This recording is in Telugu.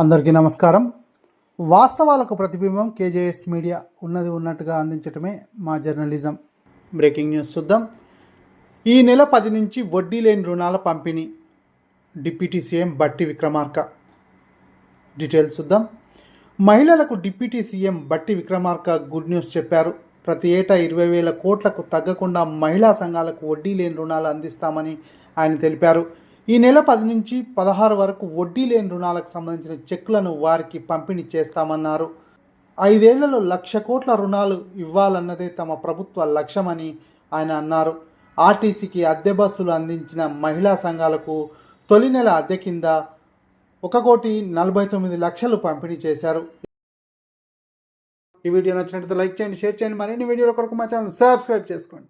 అందరికీ నమస్కారం. వాస్తవాలకు ప్రతిబింబం కేజేఎస్ మీడియా ఉన్నది ఉన్నట్టుగా అందించటమే మా జర్నలిజం. బ్రేకింగ్ న్యూస్ చూద్దాం. ఈ నెల పది నుంచి వడ్డీ లేని రుణాల పంపిణీ. డిప్యూటీ సీఎం బట్టి విక్రమార్క. డీటెయిల్స్ చూద్దాం. మహిళలకు డిప్యూటీ సీఎం బట్టి విక్రమార్క గుడ్ న్యూస్ చెప్పారు. ప్రతి ఏటా ఇరవై వేల కోట్లకు తగ్గకుండా మహిళా సంఘాలకు వడ్డీ లేని రుణాలు అందిస్తామని ఆయన తెలిపారు. ఈ నెల పది నుంచి పదహారు వరకు వడ్డీ లేని రుణాలకు సంబంధించిన చెక్కులను వారికి పంపిణీ చేస్తామన్నారు. ఐదేళ్ళలో లక్ష కోట్ల రుణాలు ఇవ్వాలన్నదే తమ ప్రభుత్వ లక్ష్యమని ఆయన అన్నారు. ఆర్టీసీకి అద్దె బస్సులు అందించిన మహిళా సంఘాలకు తొలి నెల అద్దె కింద ఒక కోటి నలభై తొమ్మిది లక్షలు పంపిణీ చేశారు. ఈ వీడియో నచ్చినట్లయితే లైక్ చేయండి షేర్ చేయండి. మరిన్ని వీడియోల కొరకు మా ఛానల్ సబ్స్క్రైబ్ చేసుకోండి.